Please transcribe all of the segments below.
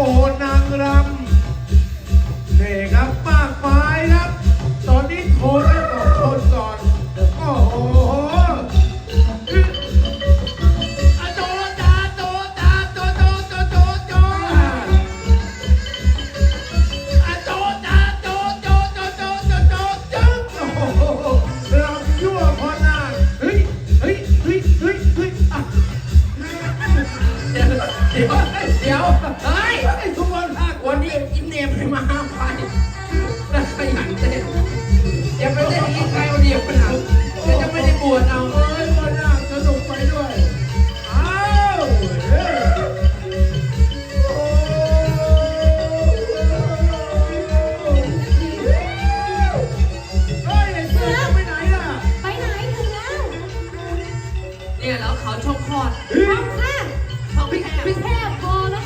Oh. เดี๋ยวเดี๋ยวไอ้ทุกคนภาควันนี้อินเนมไม่มาห้าไปน่าขยันเต้นเดี๋ไปเล่นอีกใครเอาเดียวขนาดก็จะไม่ได้บวชเอาเอ้ยวันหน้าสนุกไปด้วยอ้าวเฮ้ย เฮ้ยเสื้อจะไปไหนล่ะไปไหนถึงแล้ว เนี่ยแล้วเขาชกคอด ปั๊บแรก ปิดปิดแค่พอแล้ว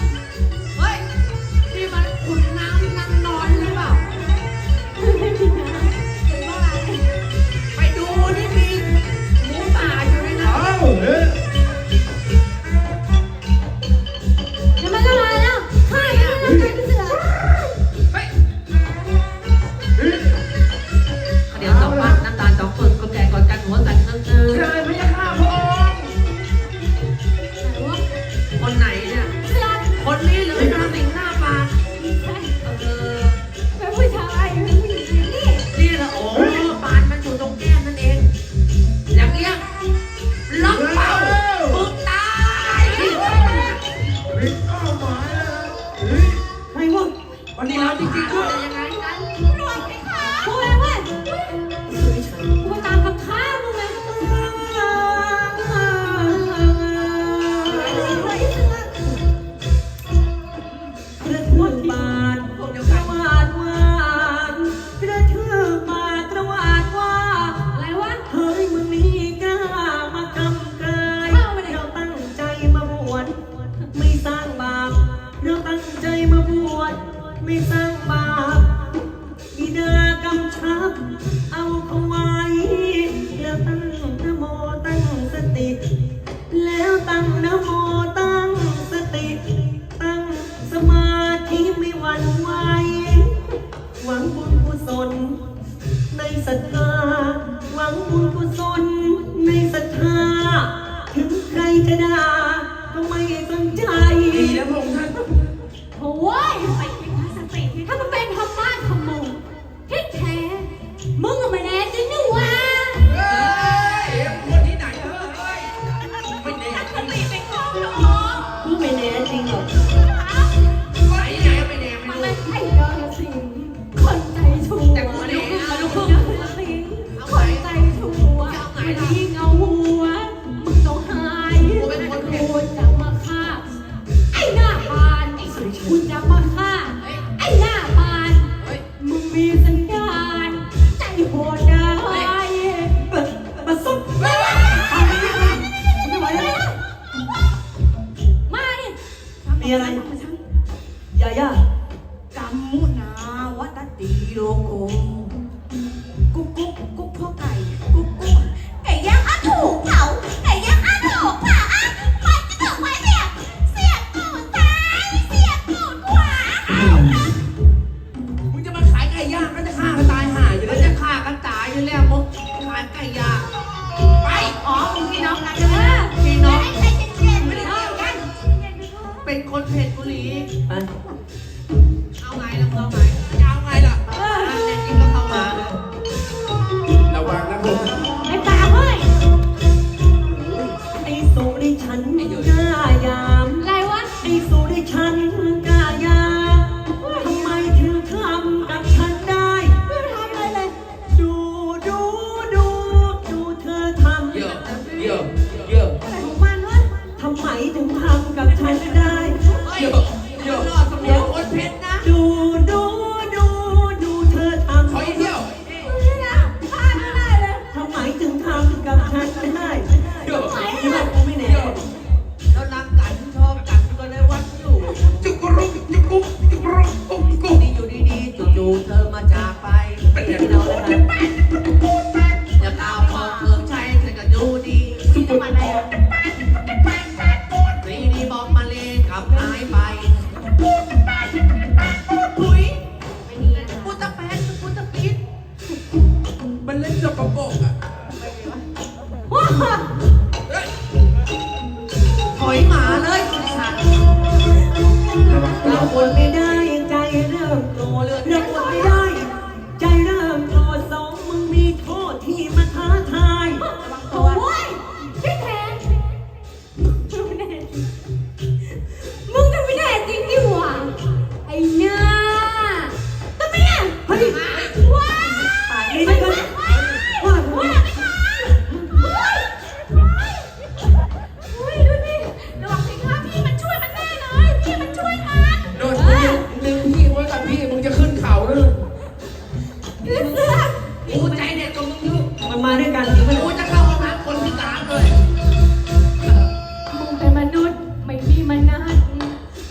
มนัส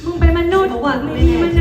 มึงเป็นมนุษย์ไม่มีมน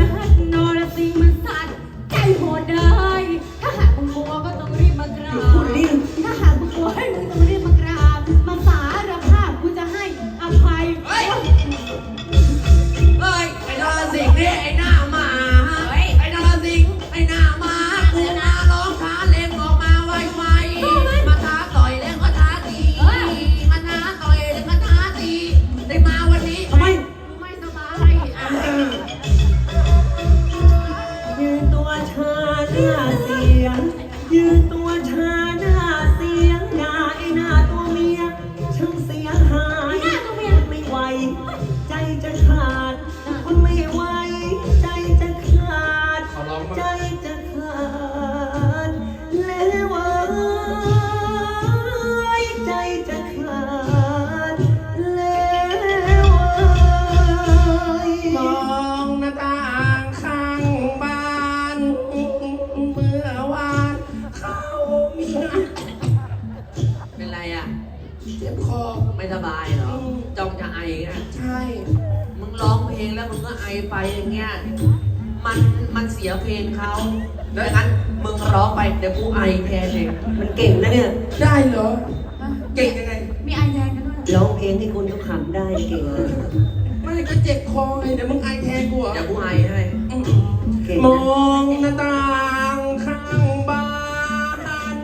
ุษย์ ไอไปอย่างเงี้ย มันมันเสียเพลงเขาดังนั้นมึงร้องไปเดี๋ยวกูไอแทนเองมันเก่งนะเนี่ยได้เหรอ เก่งยังไง มีไอแดงกันด้วยร้องเพลงให้คนเขาขำได้เก่งนะไม่ก็เจ็บคอไงเดี๋ยวมึงไอแทนกูเหรอเดี๋ยวกูไอให้เก่งมนะองหน้าต่างข้างบ้าน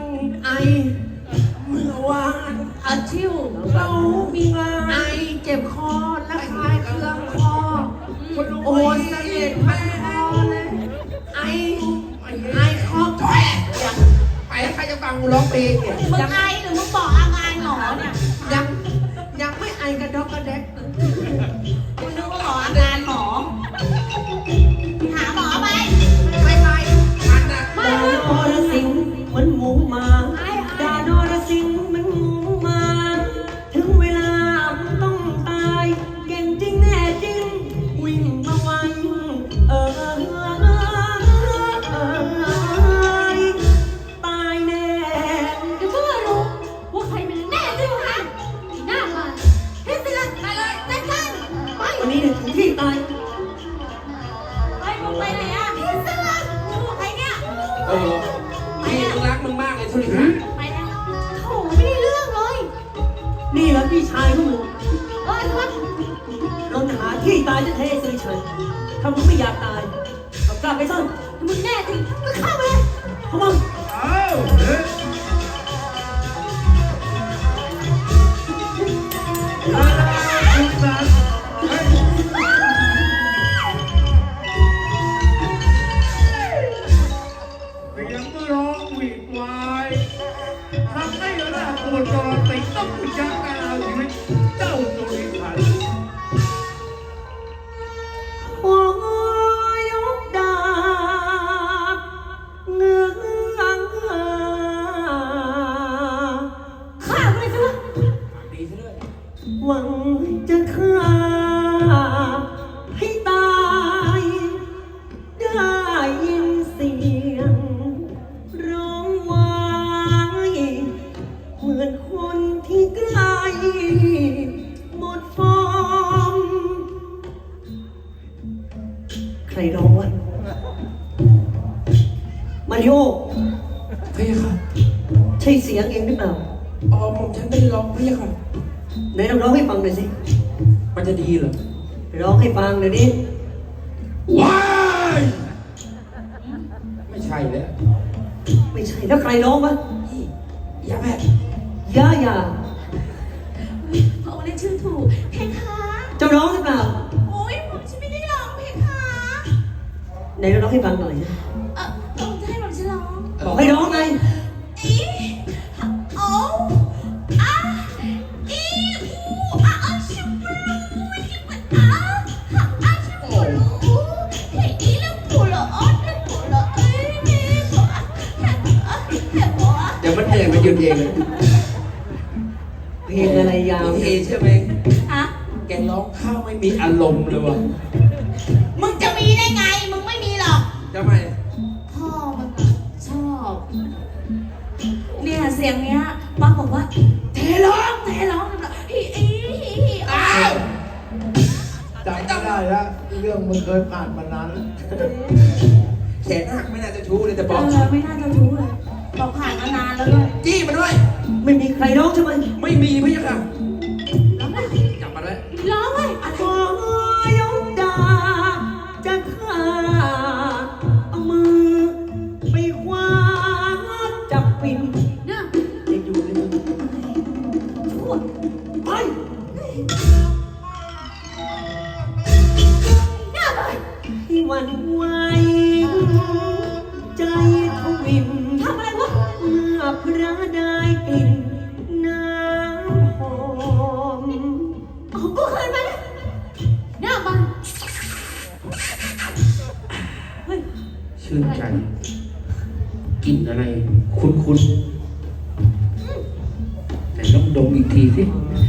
ไอเมื่อวานอาชิวเรามีงาไอนเจ็บคอ โอ้ยเสด็จแม่เลยไอไอคอแผลไปแล้วใครจะฟังกูร้องเพลงเนี่ย มึงไอ หาที่ตายจะเทซื้อเฉยถ้ามึงไม่อยากตายเอากลับไปซะมึงแน่จริงก็เข้าไปเลยเข้ามา เอ้า ดีเหรอร้องให้ฟังหน่อยดิว้ายไม่ใช่แล้วไม่ใช่แล้วใครร้องวะอย่าแพทย์ย่าย่าพระองค์เรียกชื่อถูกเพคะเจ้าร้องหรือเปล่าโอ้ยผมฉันไม่ได้ร้องเพคะไหนลองร้องให้ฟังหน่อยสิเออพระองค์จะให้ผมฉันร้องบอกให้ร้องไง มันเหยมันหยุดเองเลยเพลงอะไรยาวเคเนี่ยใช่ไหมฮะแกร้องข้าวไม่มีอารมณ์เลยวะมึงจะมีได้ไง มึงไม่มีหรอกทำไมพ่อมันชอบ เนี่ยเสียงเนี้ยป้าบอกว่า เทร้องเทร้องฮีอีฮีฮีอ้าวจำไม่ได้แล้วเรื่องมึงเคยผ่านมานานแล้วแขนหักไม่น่าจะชู้เลยแต่เอบอกอไม่น่าจะรู้เลย บอกผ่านมานานแล้วด้วยจี้มาด้วย ไม่มีใครร้องใช่ไหมไม่มีพี่ยังค่ะแล้วไงจับมาด้วยร้องเลยอะไรขอยกดาบจะฆ่าเอามือไปคว้าจับปิ่นเนี่ยจะอยู่เลยชั่วไปเนี่ยไปที่หวันไหวใ Gracias.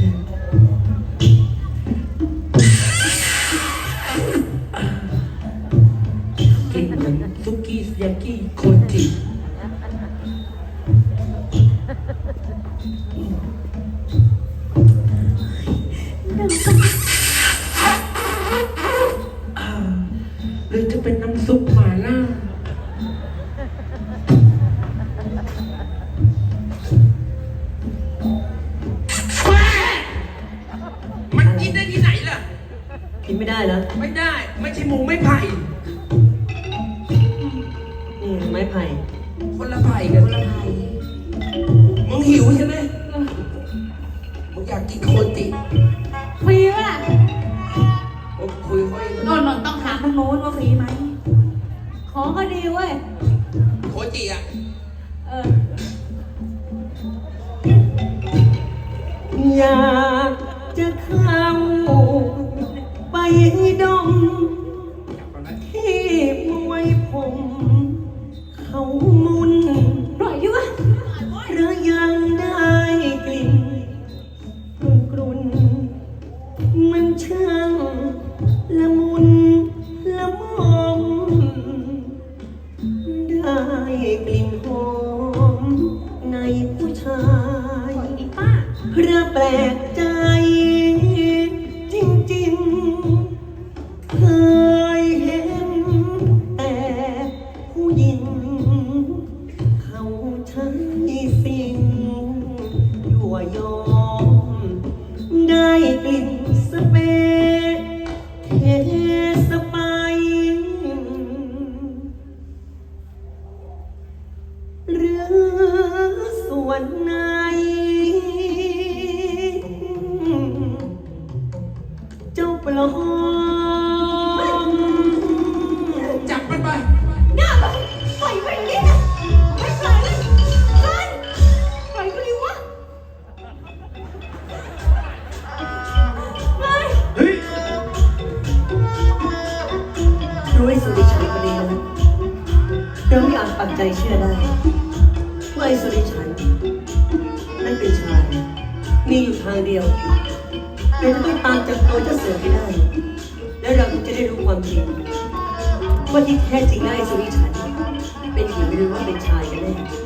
กินไม่ได้แล้วไม่ได้ ไม่ใช่หมูไม่ไผ่ นี่ไม้ไผ่คนละไผ่กันคนละไทยมึงหิวใช่ไหมมึงอยากกินโคจิฟรีป่ะโอ้คุยค่อยโน่นนนต้องถามทางโน้นว่าฟรีไหม ของก็ดีเว้ย โคจิอะเออ อยาก bed เราไม่อาจปักใจเชื่อได้ว่าไอ้สุริชัยนั่นเป็นชาย มีอยู่ทางเดียวเราจะต้องตามจับตัวเจ้าเสือให้ได้ แล้วเราจะได้รู้ความจริงว่าที่แท้จริงไอ้สุริชัยเป็นหญิงหรือว่าเป็นชายกันแน่